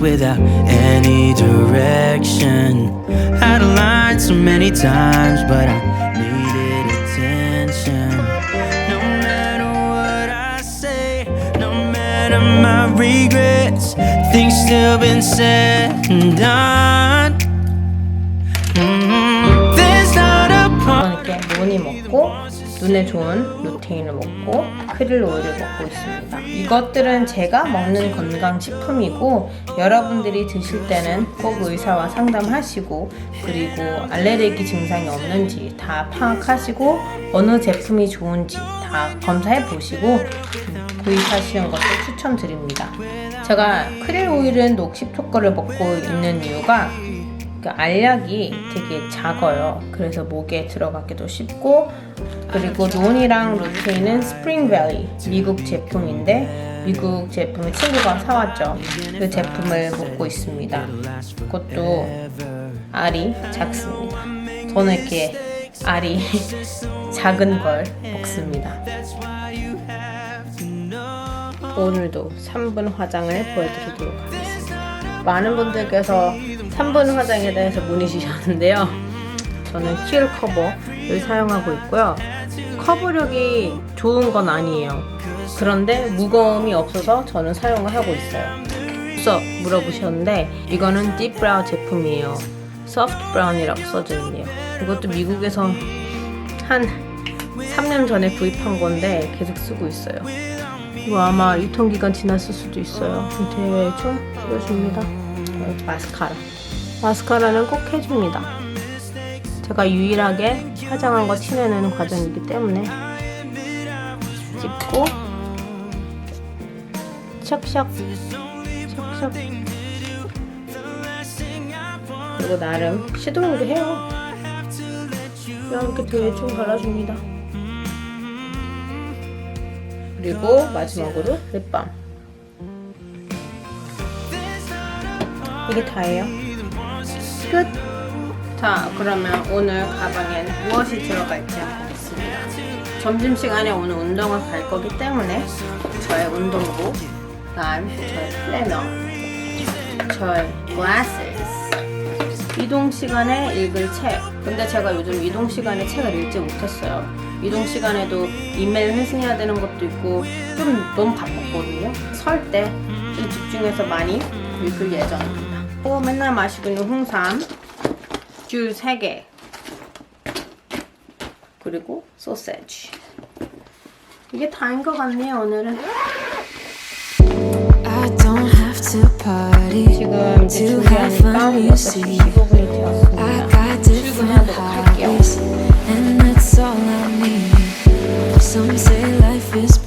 without any direction. Had a line so many times, but I needed attention. No matter what I say, no matter my regrets, things still been said and done. Mhm. There's not a part. 이렇게 모니 먹고 눈에 좋은 루테인을 먹고 크릴 오일을 먹고 있습니다. 이것들은 제가 먹는 건강 식품이고 여러분들이 드실 때는 꼭 의사와 상담하시고 그리고 알레르기 증상이 없는지 다 파악하시고 어느 제품이 좋은지 다 검사해 보시고 구입하시는 것을 추천드립니다. 제가 크릴 오일은 녹십 초코를 먹고 있는 이유가 그 알약이 되게 작아요. 그래서 목에 들어가기도 쉽고 그리고 논이랑 루테인은 스프링밸리 미국 제품인데 미국 제품을 친구가 사왔죠. 그 제품을 먹고 있습니다. 그것도 알이 작습니다. 저는 이렇게 알이 작은 걸 먹습니다. 오늘도 3분 화장을 보여드리도록 하겠습니다. 많은 분들께서 3분 화장에 대해서 문의 주셨는데요. 저는 킬 커버를 사용하고 있고요. 커버력이 좋은 건 아니에요. 그런데 무거움이 없어서 저는 사용을 하고 있어요. 그래서 물어보셨는데 이거는 딥 브라운 제품이에요. 소프트 브라운이라고 써져 있네요. 이것도 미국에서 한 3년 전에 구입한 건데 계속 쓰고 있어요. 이거 아마 유통기간 지났을 수도 있어요. 대충 뿌려줍니다. 어, 마스카라. 마스카라는 꼭 해줍니다. 제가 유일하게 화장한 거 티내는 과정이기 때문에 찍고 샥샥 샥샥 그리고 나름 시도를 해요. 이렇게 대충 발라줍니다. 그리고 마지막으로 립밤. 이게 다예요. 끝. 자, 그러면 오늘 가방엔 무엇이 들어갈지 보겠습니다. 점심시간에 오늘 운동을 갈 거기 때문에 저의 운동복, 그다음 저의 플래너, 저의 glasses, 이동 시간에 읽을 책. 근데 제가 요즘 이동 시간에 책을 읽지 못했어요. 이동 시간에도 이메일 회신해야 되는 것도 있고 좀 너무 바빴거든요. 설 때 좀 집중해서 많이 읽을 예정입니다. 또 맨날 마시고 있는 홍삼, 귤 3개, 그리고 소세지. 이게 다인 것 같네요, 오늘은. 지금 이제 준비하니까 fun, you 6시 see. 15분이 I 되었습니다. 출근하도록 할게요. Some say life is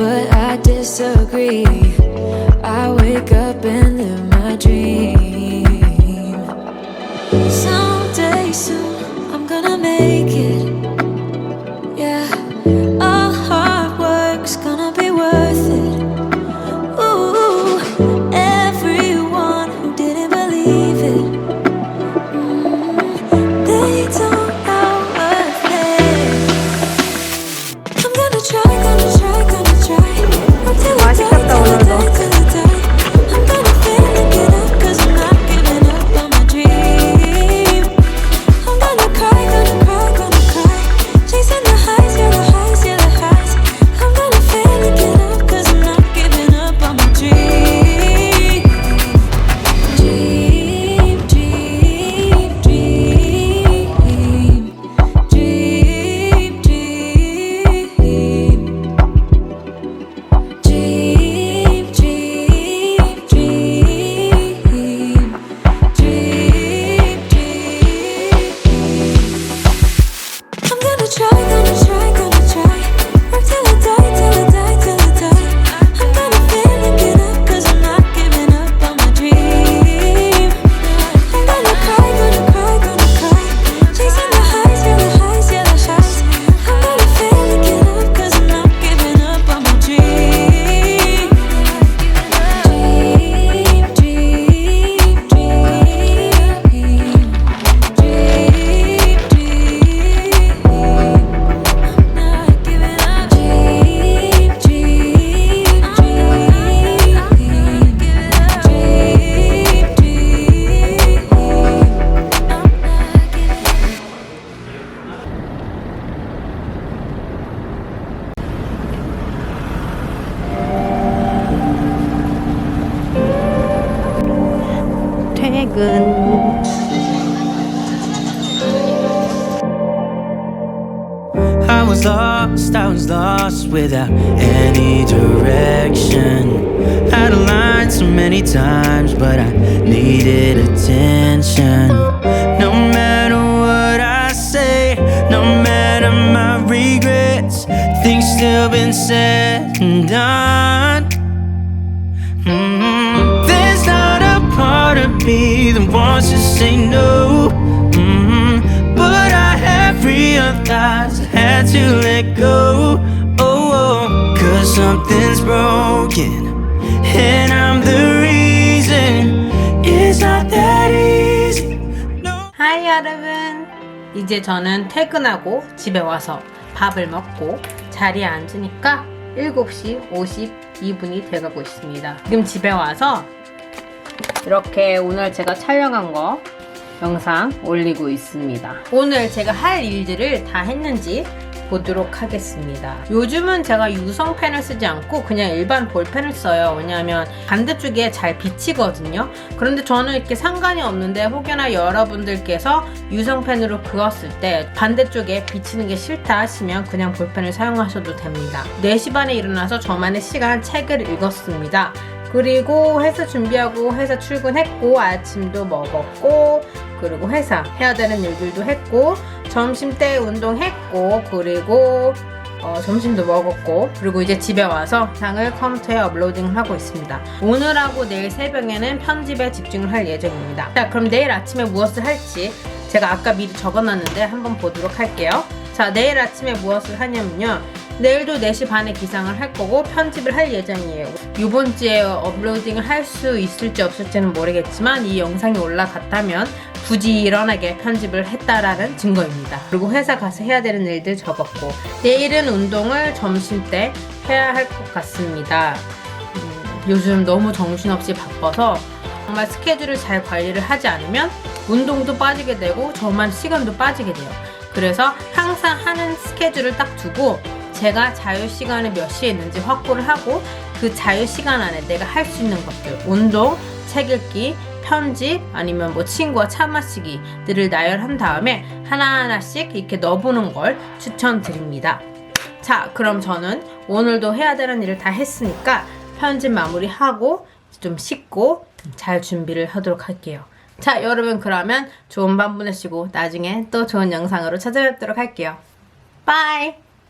but I disagree. I wake up and live my dream. Someday soon, I'm gonna make lost, I was lost without any direction. Had aligned so many times, but I needed attention. No matter what I say, no matter my regrets, things still been said and done. Mm, There's not a part of me that wants to say no. Mm, realized I had to let go. Oh, oh, cause something's broken and I'm the reason. It's not that easy. No. 하이 여러분 이제 저는 퇴근하고 집에 와서 밥을 먹고 자리에 앉으니까 7시 52분이 돼가고 있습니다 지금 집에 와서 이렇게 오늘 제가 촬영한 거 영상 올리고 있습니다 오늘 제가 할 일들을 다 했는지 보도록 하겠습니다. 요즘은 제가 유성펜을 쓰지 않고 그냥 일반 볼펜을 써요. 왜냐하면 반대쪽에 잘 비치거든요. 그런데 저는 이렇게 상관이 없는데 혹여나 여러분들께서 유성펜으로 그었을 때 반대쪽에 비치는 게 싫다 하시면 그냥 볼펜을 사용하셔도 됩니다. 4시 반에 일어나서 저만의 시간 책을 읽었습니다. 그리고 회사 준비하고 회사 출근했고 아침도 먹었고 그리고 회사 해야 되는 일들도 했고 점심 때 운동했고 그리고 어, 점심도 먹었고 그리고 이제 집에 와서 상을 컴퓨터에 업로딩을 하고 있습니다. 오늘하고 내일 새벽에는 편집에 집중을 할 예정입니다. 자 그럼 내일 아침에 무엇을 할지 제가 아까 미리 적어놨는데 한번 보도록 할게요. 자 내일 아침에 무엇을 하냐면요. 내일도 4시 반에 기상을 할 거고 편집을 할 예정이에요. 이번 주에 업로딩을 할 수 있을지 없을지는 모르겠지만 이 영상이 올라갔다면 부지런하게 편집을 했다라는 증거입니다. 그리고 회사 가서 해야 되는 일들 적었고 내일은 운동을 점심 때 해야 할 것 같습니다. 음, 요즘 너무 정신없이 바빠서 정말 스케줄을 잘 관리를 하지 않으면 운동도 빠지게 되고 저만 시간도 빠지게 돼요. 그래서 항상 하는 스케줄을 딱 두고 제가 자유 시간을 몇 시에 있는지 확보를 하고 그 자유 시간 안에 내가 할 수 있는 것들 운동, 책 읽기, 편집 아니면 뭐 친구와 차 마시기들을 나열한 다음에 하나하나씩 이렇게 넣어보는 걸 추천드립니다. 자, 그럼 저는 오늘도 해야 되는 일을 다 했으니까 편집 마무리하고 좀 씻고 잘 준비를 하도록 할게요. 자, 여러분 그러면 좋은 밤 보내시고 나중에 또 좋은 영상으로 찾아뵙도록 할게요. 바이!